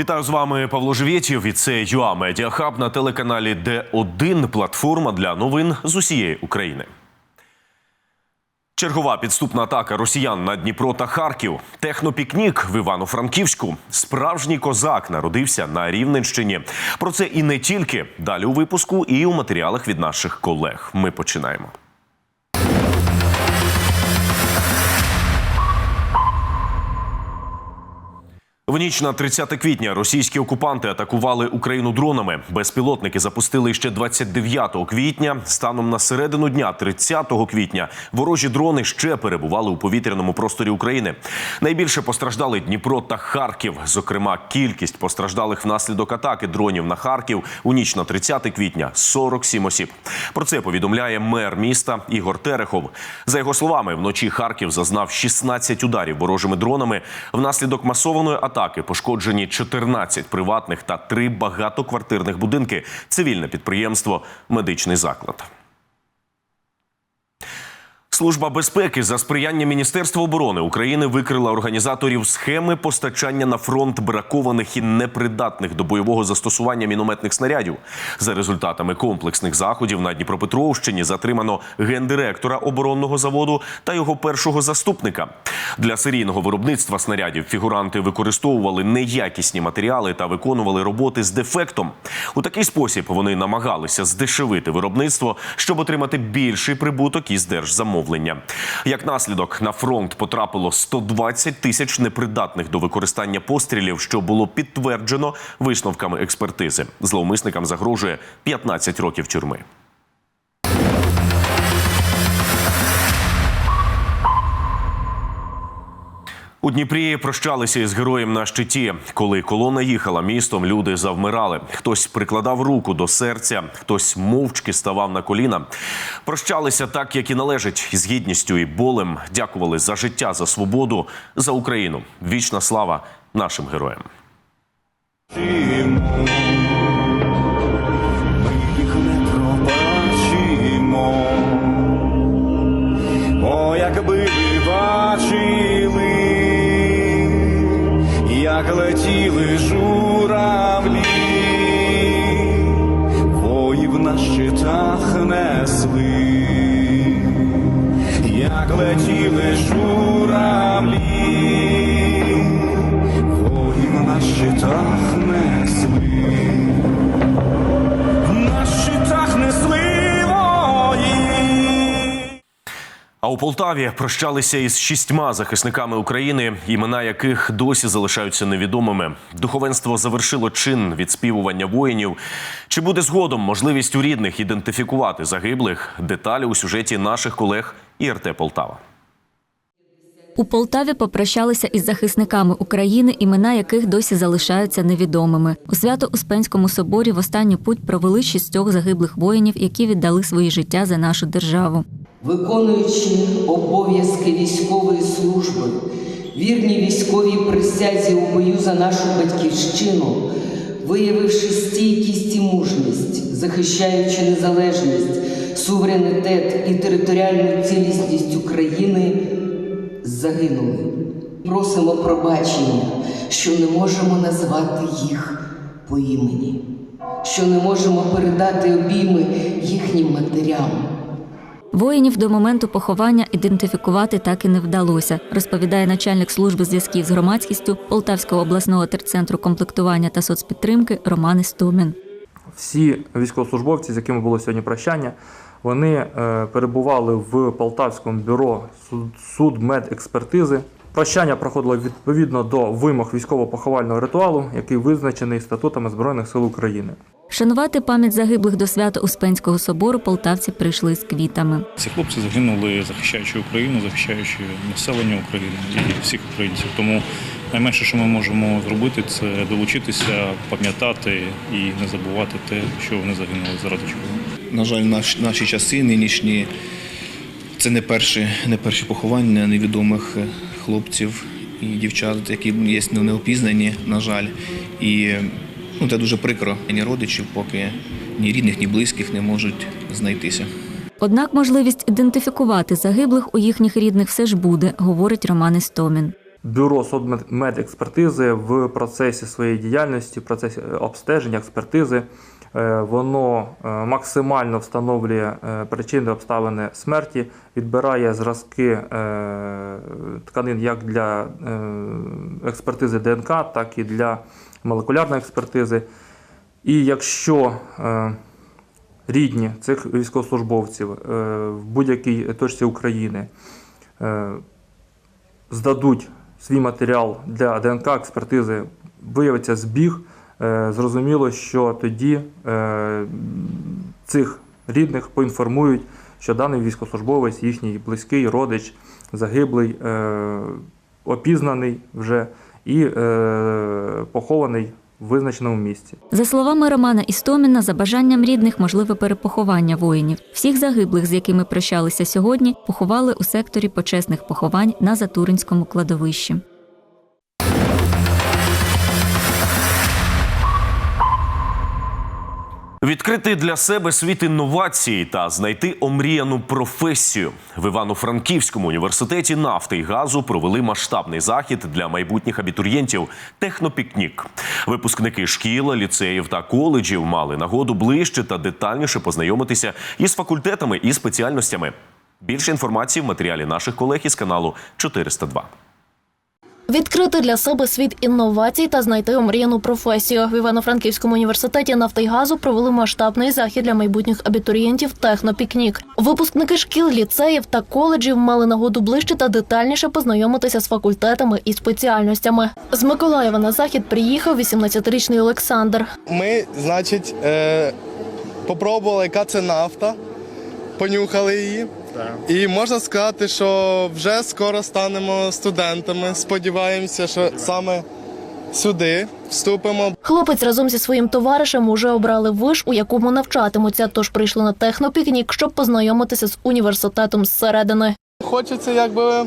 Вітаю з вами Павло Живєтєв і це ЮА Медіахаб на телеканалі Д1 платформа для новин з усієї України. Чергова підступна атака росіян на Дніпро та Харків. Технопікнік в Івано-Франківську. Справжній козак народився на Рівненщині. Про це і не тільки далі у випуску, і у матеріалах від наших колег. Ми починаємо. В ніч на 30 квітня російські окупанти атакували Україну дронами. Безпілотники запустили ще 29 квітня. Станом на середину дня, 30 квітня, ворожі дрони ще перебували у повітряному просторі України. Найбільше постраждали Дніпро та Харків. Зокрема, кількість постраждалих внаслідок атаки дронів на Харків у ніч на 30 квітня 47 осіб. Про це повідомляє мер міста Ігор Терехов. За його словами, вночі Харків зазнав 16 ударів ворожими дронами. Внаслідок масованої атаки пошкоджені 14 приватних та 3 багатоквартирних будинки, цивільне підприємство, медичний заклад. Служба безпеки за сприяння Міністерства оборони України викрила організаторів схеми постачання на фронт бракованих і непридатних до бойового застосування мінометних снарядів. За результатами комплексних заходів на Дніпропетровщині затримано гендиректора оборонного заводу та його першого заступника. Для серійного виробництва снарядів фігуранти використовували неякісні матеріали та виконували роботи з дефектом. У такий спосіб вони намагалися здешевити виробництво, щоб отримати більший прибуток із держзамовлення. Як наслідок на фронт потрапило 120 тисяч непридатних до використання пострілів, що було підтверджено висновками експертизи. Зловмисникам загрожує 15 років тюрми. У Дніпрі прощалися із героєм на щиті. Коли колона їхала містом, люди завмирали. Хтось прикладав руку до серця, хтось мовчки ставав на коліна. Прощалися так, як і належить, із гідністю і болем. Дякували за життя, за свободу, за Україну. Вічна слава нашим героям. А у Полтаві прощалися із шістьма захисниками України, імена яких досі залишаються невідомими. Духовенство завершило чин відспівування воїнів. Чи буде згодом можливість у рідних ідентифікувати загиблих? Деталі у сюжеті наших колег ІРТ Полтава. У Полтаві попрощалися із захисниками України, імена яких досі залишаються невідомими. У Свято-Успенському соборі в останню путь провели шістьох загиблих воїнів, які віддали свої життя за нашу державу. Виконуючи обов'язки військової служби, вірні військовій присязі у бою за нашу батьківщину, виявивши стійкість і мужність, захищаючи незалежність, суверенітет і територіальну цілісність України, загинули. Просимо пробачення, що не можемо назвати їх по імені, що не можемо передати обійми їхнім матерям. Воїнів до моменту поховання ідентифікувати так і не вдалося, розповідає начальник служби зв'язків з громадськістю Полтавського обласного терцентру комплектування та соцпідтримки Роман Істомін. всі військовослужбовці, з якими було сьогодні прощання, вони е, перебували в Полтавському бюро суд- судмедекспертизи. Прощання проходило відповідно до вимог військово-поховального ритуалу, який визначений статутами Збройних сил України. Вшанувати пам'ять загиблих до свято Успенського собору полтавці прийшли з квітами. Ці хлопці загинули, захищаючи Україну, захищаючи населення України і всіх українців. Тому найменше, що ми можемо зробити, це долучитися, пам'ятати і не забувати те, що вони загинули заради чого. На жаль, наш, наші часи нинішні це не перші, не перші поховання невідомих хлопців і дівчат, які є неопізнані, на жаль. І ну, це дуже прикро. Ні родичів, поки ні рідних, ні близьких не можуть знайтися. Однак можливість ідентифікувати загиблих у їхніх рідних все ж буде, говорить Роман Істомін. Бюро судмедекспертизи в процесі своєї діяльності, в процесі е, обстеження, експертизи, е, воно е, максимально встановлює причини обставини смерті, відбирає зразки тканин як для експертизи ДНК, так і для молекулярної експертизи. І якщо е, рідні цих військовослужбовців е, в будь-якій точці України е, здадуть свій матеріал для ДНК експертизи, виявиться збіг, зрозуміло, що тоді цих рідних поінформують, що даний військовослужбовець, їхній близький родич, загиблий, опізнаний вже і е, похований в визначеному місці. За словами Романа Істоміна, за бажанням рідних можливе перепоховання воїнів. Всіх загиблих, з якими прощалися сьогодні, поховали у секторі почесних поховань на Затуринському кладовищі. Відкрити для себе світ інновацій та знайти омріяну професію в Івано-Франківському університеті нафти і газу провели масштабний захід для майбутніх абітурієнтів Технопікнік. Випускники шкіл, ліцеїв та коледжів мали нагоду ближче та детальніше познайомитися із факультетами і спеціальностями. Більше інформації в матеріалі наших колег із каналу 402. Відкрити для себе світ інновацій та знайти омріяну професію в Івано-Франківському університеті нафти й газу провели масштабний захід для майбутніх абітурієнтів Технопікнік. Випускники шкіл, ліцеїв та коледжів мали нагоду ближче та детальніше познайомитися з факультетами і спеціальностями. З Миколаєва на захід приїхав 18-річний Олександр. Ми, значить, е, попробували, яка це нафта, понюхали її. І можна сказати, що вже скоро станемо студентами. Сподіваємося, що саме сюди вступимо. Хлопець разом зі своїм товаришем уже обрали виш, у якому навчатимуться, тож прийшли на технопікнік, щоб познайомитися з університетом зсередини. Хочеться якби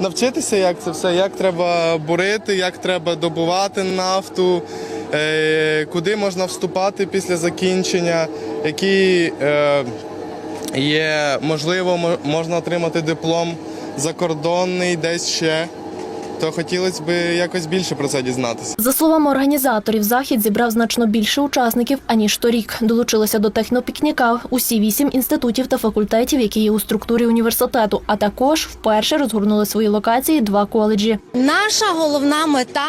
навчитися, як це все, як треба бурити, як треба добувати нафту, е, куди можна вступати після закінчення, які е, є, можливо, мо- можна отримати диплом закордонний, десь ще. То хотілося б якось більше про це дізнатися. За словами організаторів, захід зібрав значно більше учасників аніж торік. Долучилися до технопікніка усі вісім інститутів та факультетів, які є у структурі університету. А також вперше розгорнули свої локації два коледжі. Наша головна мета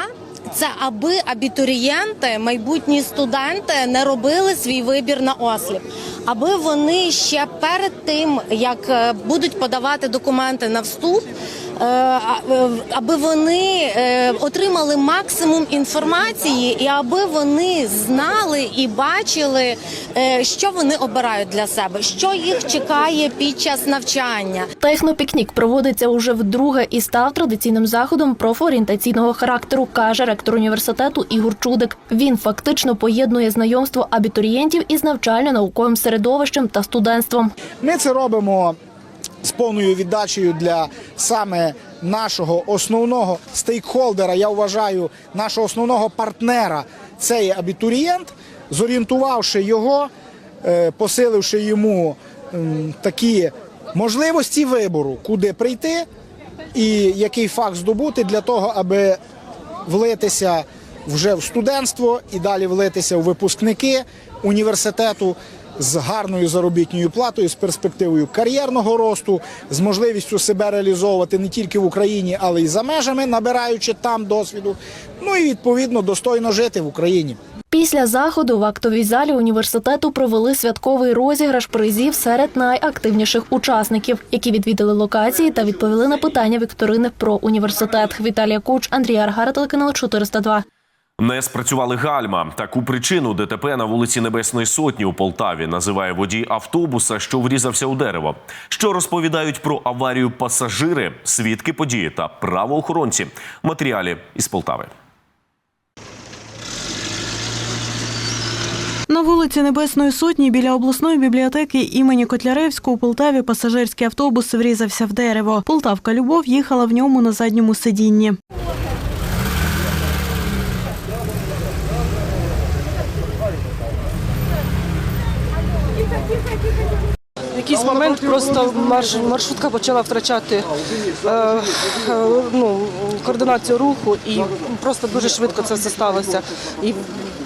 це аби абітурієнти, майбутні студенти не робили свій вибір на осліп, аби вони ще перед тим як е, будуть подавати документи на вступ. Е, е, Аби вони е, отримали максимум інформації, і аби вони знали і бачили, що вони обирають для себе, що їх чекає під час навчання. Технопікнік проводиться уже вдруге і став традиційним заходом профорієнтаційного характеру, каже ректор університету Ігор Чудик. Він фактично поєднує знайомство абітурієнтів із навчально-науковим середовищем та студентством. Ми це робимо з повною віддачею для саме нашого основного стейкхолдера. Я вважаю, нашого основного партнера це є абітурієнт, зорієнтувавши його, е, посиливши йому такі можливості вибору, куди прийти і який факт здобути для того, аби влитися вже в студентство і далі влитися в випускники університету з гарною заробітною платою, з перспективою кар'єрного росту, з можливістю себе реалізовувати не тільки в Україні, але й за межами, набираючи там досвіду. Ну і відповідно достойно жити в Україні. Після заходу в актовій залі університету провели святковий розіграш призів серед найактивніших учасників, які відвідали локації та відповіли на питання вікторини про університет. Віталія Куч, Андрій Аргара, телеканал 402. Не спрацювали гальма. Таку причину ДТП на вулиці Небесної Сотні у Полтаві називає водій автобуса, що врізався у дерево. Що розповідають про аварію пасажири, свідки події та правоохоронці. Матеріалі із Полтави. На вулиці Небесної Сотні біля обласної бібліотеки імені Котляревського у Полтаві пасажирський автобус врізався в дерево. Полтавка Любов їхала в ньому на задньому сидінні. Момент просто марш, маршрутка почала втрачати е, е, ну, координацію руху і просто дуже швидко це все сталося. І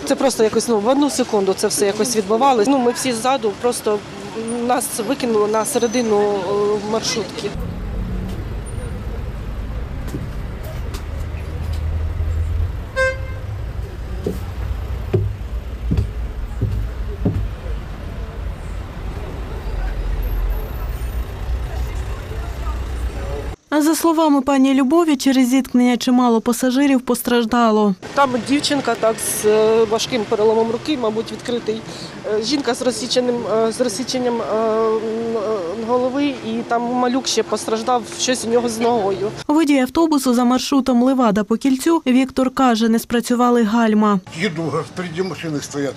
це просто якось ну, в одну секунду це все якось відбувалося. Ну, ми всі ззаду просто нас викинуло на середину е, маршрутки. За словами пані Любові, через зіткнення чимало пасажирів постраждало. Там дівчинка так з е, важким переломом руки, мабуть, відкритий. Е, Жінка з розсіченим е, з розсіченням голови, і там малюк ще постраждав щось у нього з ногою. Водій автобусу за маршрутом Левада по кільцю Віктор каже, не спрацювали гальма. Їду, впереді машини стоять.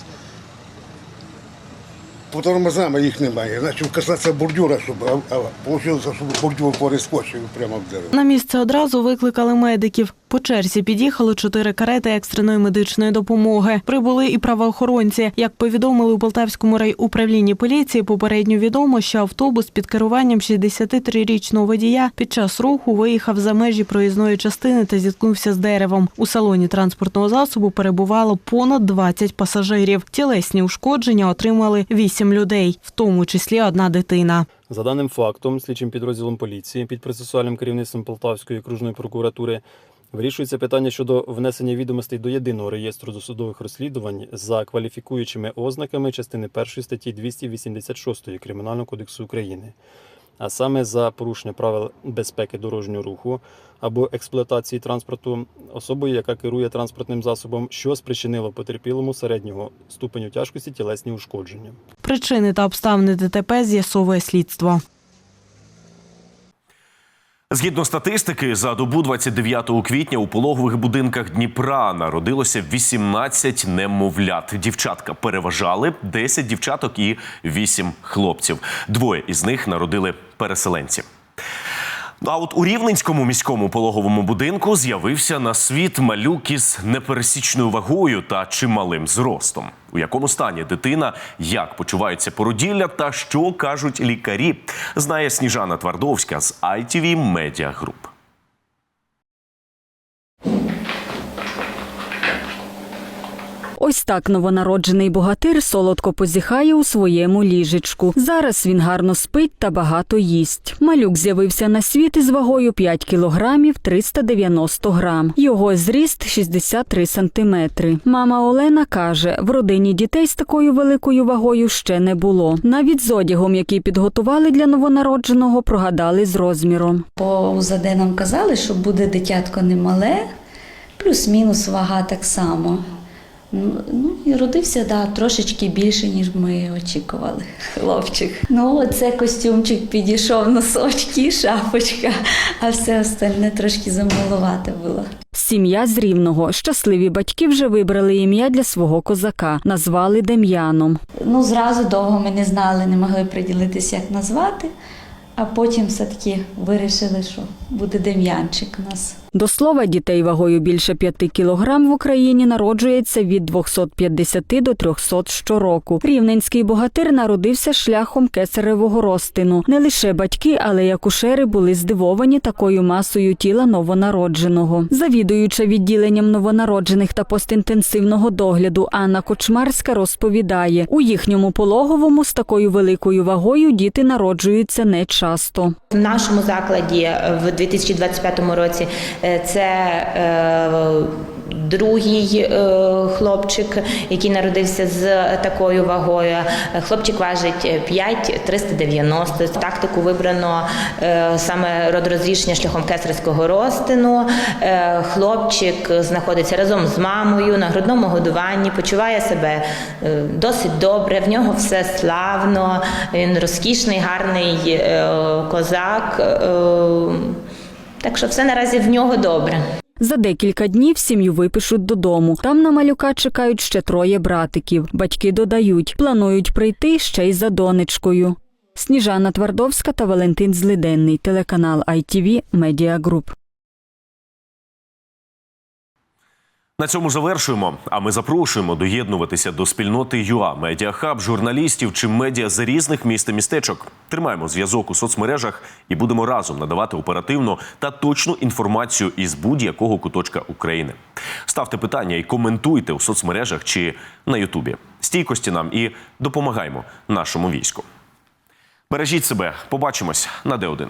По тормозам їх немає. Значить, касатися бордюра, щоб а, а вийшло, щоб бордюр перескочив прямо в дерево. На місце одразу викликали медиків. По черзі під'їхали чотири карети екстреної медичної допомоги. Прибули і правоохоронці. Як повідомили у Полтавському райуправлінні поліції, попередньо відомо, що автобус під керуванням 63-річного водія під час руху виїхав за межі проїзної частини та зіткнувся з деревом. У салоні транспортного засобу перебувало понад 20 пасажирів. Тілесні ушкодження отримали 8 людей, в тому числі одна дитина. За даним фактом, слідчим підрозділом поліції під процесуальним керівництвом Полтавської окружної прокуратури вирішується питання щодо внесення відомостей до єдиного реєстру досудових розслідувань за кваліфікуючими ознаками частини 1 статті 286 Кримінального кодексу України, а саме за порушення правил безпеки дорожнього руху або експлуатації транспорту особою, яка керує транспортним засобом, що спричинило потерпілому середнього ступеню тяжкості тілесні ушкодження. Причини та обставини ДТП з'ясовує слідство. Згідно статистики, за добу 29 квітня у пологових будинках Дніпра народилося 18 немовлят. Дівчатка переважали 10 дівчаток і 8 хлопців. Двоє із них народили переселенці. А от у Рівненському міському пологовому будинку з'явився на світ малюк із непересічною вагою та чималим зростом. У якому стані дитина, як почуваються породілля та що кажуть лікарі, знає Сніжана Твардовська з ITV Media Group. Ось так новонароджений богатир солодко позіхає у своєму ліжечку. Зараз він гарно спить та багато їсть. Малюк з'явився на світ із вагою 5 кілограмів 390 грам. Його зріст 63 сантиметри. Мама Олена каже, в родині дітей з такою великою вагою ще не було. Навіть з одягом, який підготували для новонародженого, прогадали з розміром. По УЗД нам казали, що буде дитятко немале, плюс-мінус вага так само. Ну, і родився да, трошечки більше, ніж ми очікували. Хлопчик. Ну, оце костюмчик підійшов, носочки, шапочка, а все остальне трошки замалувате було. Сім'я з рівного. Щасливі батьки вже вибрали ім'я для свого козака. Назвали Дем'яном. Ну, зразу довго ми не знали, не могли приділитися, як назвати, а потім все-таки вирішили, що буде Дем'янчик у нас. До слова, дітей вагою більше 5 кілограм в Україні народжується від 250 до 300 щороку. Рівненський богатир народився шляхом кесаревого розтину. Не лише батьки, але й акушери були здивовані такою масою тіла новонародженого. Завідуюча відділенням новонароджених та постінтенсивного догляду Анна Кочмарська розповідає, у їхньому пологовому з такою великою вагою діти народжуються не часто. В нашому закладі е, в 2025 році це е, другий е, хлопчик, який народився з такою вагою. Е, Хлопчик важить 5 390. Тактику вибрано е, саме родрозрішення шляхом кесарського розтину. Е, Хлопчик знаходиться разом з мамою на грудному годуванні, почуває себе е, досить добре. В нього все славно. Він розкішний, гарний е, козак. Так що все наразі в нього добре. За декілька днів сім'ю випишуть додому. Там на малюка чекають ще троє братиків. Батьки додають, планують прийти ще й за донечкою. Сніжана Твардовська та Валентин Злиденний, телеканал ITV Media Group. На цьому завершуємо. А ми запрошуємо доєднуватися до спільноти ЮА, медіахаб, журналістів чи медіа з різних міст і містечок. Тримаємо зв'язок у соцмережах і будемо разом надавати оперативну та точну інформацію із будь-якого куточка України. Ставте питання і коментуйте у соцмережах чи на Ютубі. Стійкості нам і допомагаємо нашому війську. Бережіть себе, побачимось на Д1.